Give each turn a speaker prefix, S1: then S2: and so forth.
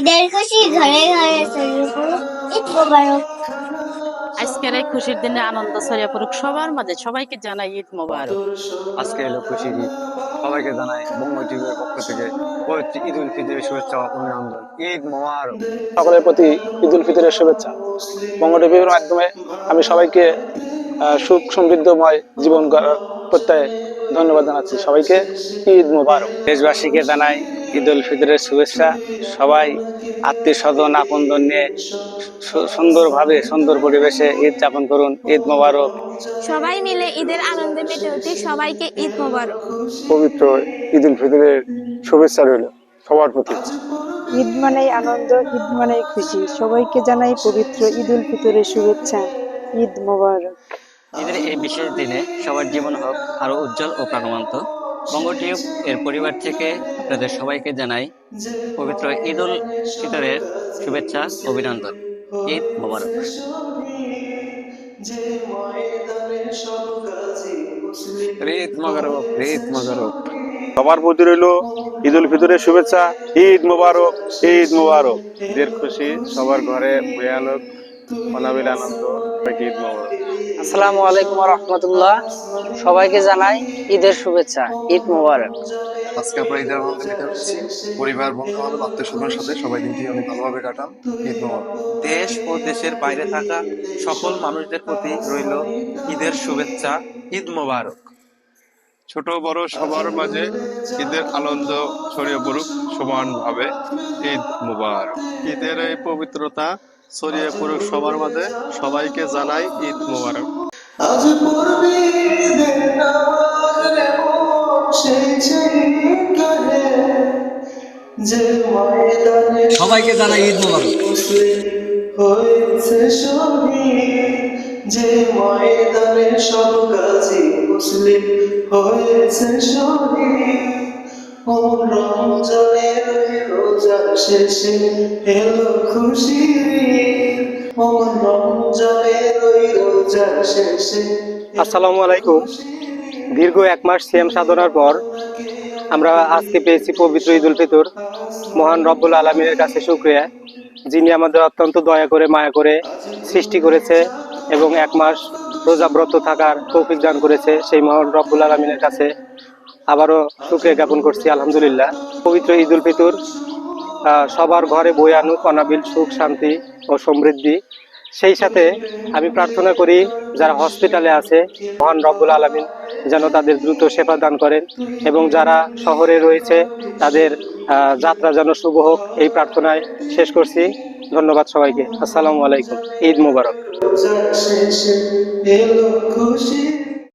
S1: ঈদের খুশি ঘরে ঘরে ছড়িয়ে পড়ুক ঈদ মোবারক
S2: আজকের এই খুশির দিনে আনন্দ ছড়িয়ে পড়ুক সবার মাঝে সবাইকে জানাই ঈদ মোবারক।
S3: আজকে এলো খুশির ঈদ। সবাইকে জানাই বঙ্গ টিভির পক্ষ থেকে পবিত্র ঈদ উল ফিতরের শুভেচ্ছা ও অভিনন্দন। ঈদ মোবারক।
S4: সকলের প্রতি ঈদ উল ফিতরের শুভেচ্ছা। বঙ্গ টিভির মাধ্যমে আমি সবাইকে সুখ সমৃদ্ধময় জীবন গড়ার প্রত্যয়ে ধন্যবাদ জানাচ্ছি সবাইকে। ঈদ মোবারক।
S3: দেশবাসীকে জানাই ঈদ উল ফিতরের শুভেচ্ছা। সবাই আত্মীয় স্বজন আপনজন নিয়ে সুন্দরভাবে সুন্দর পরিবেশে ঈদ যাপন করুন। ঈদ মোবারক।
S5: সবাই মিলে ঈদের আনন্দে মেতে উঠি। সবাইকে ঈদ মোবারক।
S4: পবিত্র ঈদ উল ফিতরের শুভেচ্ছা রইল সবার প্রতি।
S6: ঈদ মানেই আনন্দ ঈদ মানেই খুশি। সবাইকে জানাই পবিত্র ঈদ উল ফিতরের শুভেচ্ছা। ঈদ মোবারক।
S7: ঈদের এই বিশেষ দিনে সবার জীবন হোক আরও উজ্জ্বল ও প্রাণবন্ত। বঙ্গ টিউব এর পরিবার থেকে আপনাদের সবাইকে জানাই পবিত্র ঈদ উল ফিতরের শুভেচ্ছা অভিনন্দন। ঈদ মোবারক।
S4: সবার প্রতি রইল ঈদ উল ফিতরের শুভেচ্ছা ঈদ মোবারক ঈদ মোবারক।
S3: ঈদের খুশি সবার ঘরে ভয়ানক অনাবিল আনন্দ সবাইকে ঈদ মোবারক
S8: আসসালামু আলাইকুম রহমতুল্লাহ। সবাইকে জানাই ঈদের শুভেচ্ছা ঈদ মোবারক।
S9: আজকে আমরা ঈদের আনন্দ নিতে হচ্ছি পরিবার বন্ধু বান্ধব আত্মীয় স্বজনের সাথে সবাই দিনটি অনেক ভালোভাবে কাটান। ঈদ মোবারক।
S10: দেশ ও দেশের বাইরে থাকা সকল মানুষদের প্রতি রইল ঈদের শুভেচ্ছা ঈদ মোবারক।
S9: ছোট বড় সবার মাঝে ঈদের আনন্দ ছড়িয়ে পড়ুক সমানভাবে। ঈদ মুবারক। ঈদের এই পবিত্রতা ছড়িয়ে পড়ুক সবার মাঝে সবাইকে জানাই ঈদ মুবারক।
S11: আজ পড়বি ঈদের নামাজ রে সেই ছেলে যে ময়দানে
S7: সবাইকে জানাই ঈদ মোবারক।
S11: মুসলিম হয়েছে শহীদ যে ময়দানে সব কাজী মুসলিম হয়েছে শহীদ ও রমজানের রোজা শেষে এলো খুশির ঈদ। রমজানের রোজা শেষে
S4: আসসালামু আলাইকুম। দীর্ঘ এক মাস সিএম সাধনার পর আমরা আজকে পেয়েছি পবিত্র ঈদুল ফিতর। মহান রব্বুল আলমীর কাছে শুক্রিয়া। যিনি আমাদের অত্যন্ত দয়া করে মায়া করে সৃষ্টি করেছে এবং এক মাস রোজাব্রত থাকার তৌফিক দান করেছে সেই মহান রব্বুল আলমিনের কাছে। আবারও শুক্রিয়া জ্ঞাপন করছি, আলহামদুলিল্লাহ। পবিত্র ঈদ উল ফিতর সবার ঘরে বই আনুক অনাবিল সুখ, শান্তি ও সমৃদ্ধি। সেই সাথে আমি প্রার্থনা করি, যারা হসপিটালে আছে, মহান রব্বুল আলমিন যেন তাদের দ্রুত সেবা দান করেন এবং যারা শহরে রয়েছে, তাদের যাত্রা যেন শুভ হোক, এই প্রার্থনায় শেষ করছি। ধন্যবাদ সবাইকে। আসসালামু আলাইকুম। ঈদ মুবারক।